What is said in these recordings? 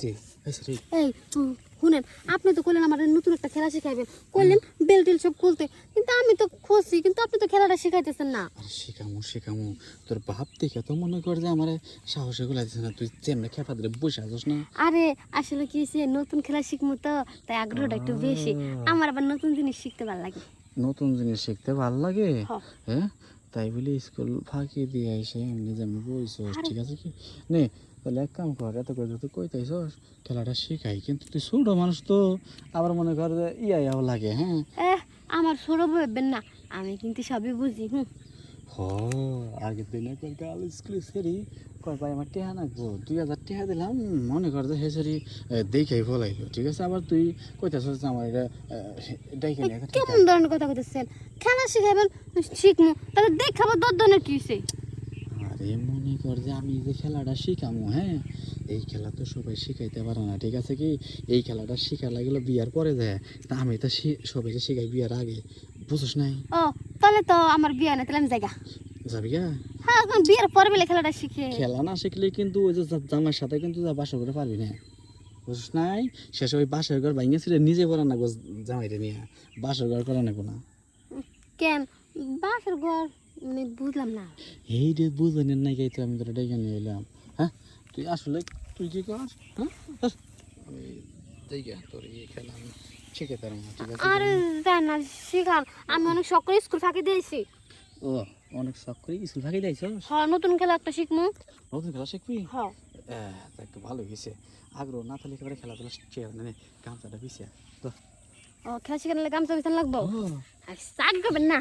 জি এই শুনেন আপনি তো কইলেন আমার নতুন একটা খেলা শিখাইবেন। কইলেন বেল টেল সব খুলতে। কিন্তু আমি তো খুশি কিন্তু আপনি তো খেলাটা শিখাইতেছেন না। শিখামু শিখামু। তোর বাপ দেখে তো মনে কর যে আমার সাহসে গুলা দিছে না। তুই যেমনি খেপা দিলে বসে আসস না। আরে আসলে কি হয়েছে নতুন খেলা শিখব তো তাই আগ্রহটা একটু বেশি। আমার আবার নতুন জিনিস শিখতে ভালো লাগে। নতুন জিনিস শিখতে ভালো লাগে। হ্যাঁ? তাই বলে স্কুল ফাঁকি দিয়ে এসে এমনি যেমনি বইছস ঠিক আছে কি? নে তাহলে এক কাম কর এত করে তুই কইতাইছস খেলাটা শিখাই। কিন্তু তুই ছোট মানুষ তো আবার মনে কর যে ইয়া ইয়াও লাগে হ্যাঁ? আমার সৌরভ ভাববেন না আমি কিন্তু সবই বুঝি হুম। হ আগের দিনে কই গাল স্কুলে সেরি কয় ভাই আমার টেহা নাকবো দুই হাজার টেহা দিলাম মনে কর যে হে সেরি দেখেই ফলাইলো ঠিক আছে? আবার তুই কইতাছস যে আমার এটা ডাইকে নিয়ে কেমন ধরনের কথা কইতেছেন? খেলা শিখাইবেন শিখমু তাহলে দেখাবো দর ধরনের কি হইছে? আরে মনে কর যে আমি যে খেলাটা শিখামো হ্যাঁ? এই খেলা তো সবাই শিখাইতে পারে না ঠিক আছে কি? এই খেলাটা শিখা লাগল বিয়ার পরে যায় তা আমি তো সবাইকে শিখাই বিয়ার আগে বুঝছ নাই? ও তাহলে তো আমার বিয়ে না তাহলে আমি জায়গা যাবি গা? হ্যাঁ এখন বিয়ের পরে বেলে খেলাটা শিখে। খেলা না শিখলে কিন্তু ওই যে জামার সাথে কিন্তু যা বাসা করে পারবি না। বুঝছ নাই? শেষে ওই বাসার ঘর ভাঙে ছিল নিজে করা না জামাইরে নিয়ে। বাসার ঘর করা নাকবো না। কেন? বাসের ঘর মানে বুঝলাম না। এই রে বুঝলেন নাই গাই তো আমি তোরা ডেকে নিয়ে এলাম। হ্যাঁ? তুই আসলে তুই কি কর হ্যাঁ? আমি দেখে তোর এই খেলা আমি শিখে ঠিক আছে? আরে জান না শিখান আমি অনেক শখ করে স্কুল ফাঁকি দিয়েছি। ও অনেক শখ করে স্কুল ফাঁকি দিয়েছ? হ্যাঁ নতুন খেলা একটা শিখমু। নতুন খেলা শিখবি? হ্যাঁ হ্যাঁ একটু ভালো হয়েছে আগ্রহ না থাকলে একেবারে খেলাধুলা শিখে মানে গামছাটা পিছিয়ে তো। ও খেলা শিখালে গামছা বিছান লাগবো? আর শাক না।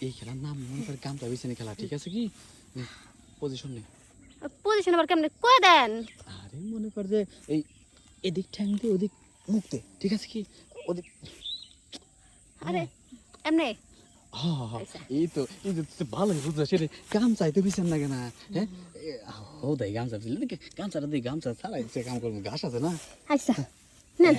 এই খেলার নাম মনে করে গামছা পিছিয়ে খেলা ঠিক আছে কি? পজিশন নেই পজিশন আবার কেমনে? কয়ে দেন। আরে মনে কর যে এই এদিক ঠ্যাং দিয়ে ওদিক মুখতে ঠিক আছে কি? ওদিক আরে এমনি। এই তো এই তো তুই ভালোই বুঝছিস রে কাম চাইতে পিছন লাগে না হ্যাঁ? ও দেয় গামছা গামছাটা দিয়ে গামছা ছাড়াই সে কাম করব ঘাস আছে না? আচ্ছা নেন।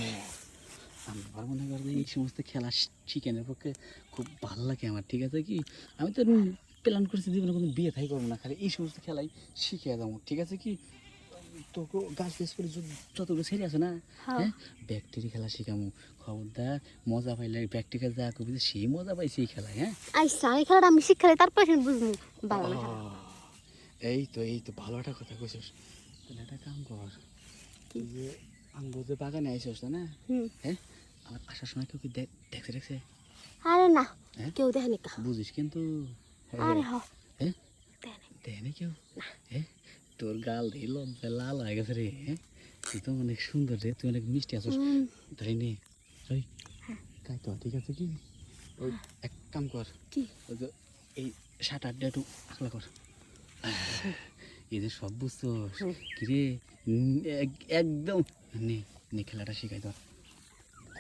আমার মনে কর যে এই সমস্ত খেলা চিকেনের পক্ষে খুব ভালো লাগে আমার ঠিক আছে কি? আমি তো প্ল্যান করছি জীবনে কোনো বিয়ে থাই করব না খালি এই সমস্ত খেলাই শিখে যাব ঠিক আছে কি? তোকে গাছ বেশ করে যত- যতগুলো ছেড়ে আছে না হ্যাঁ। হ্যাঁ? ব্যাকটেরি খেলা শিখামু খবরদার মজা পাইলে প্র্যাকটিক্যাল যা করবি সেই মজা পাইছি এই খেলায় হ্যাঁ? আচ্ছা এই খেলাটা আমি শিখালে তারপরে বুঝব। ভালো এই তো এই তো ভালো একটা কথা কইছিস। তাহলে একটা কাম কর তুই যে আঙ্গুর বাগানে আইসিস না? হ্যাঁ? আমার আসার সময় কেউ কি দেখ- দেখছে দেখছে? আরে না হ্যাঁ? কেউ দেখেনি বুঝিস কিন্তু আরে হ। হ্যাঁ দেখেনি। কেউ? হ্যাঁ তোর গাল দিয়ে লজ্জায় লাল হয়ে গেছে রে হ্যাঁ তুই তো অনেক সুন্দর রে তুই অনেক মিষ্টি আছিস। তাই নে। ওই তাই তো ঠিক আছে কি? ওই এক কাম কর। কি? ওই যে এই সাত আটটা একটু আকলা কর। এই যে সব বুঝছ কিরে এক- একদম। নে নে খেলাটা শিখাই তোর।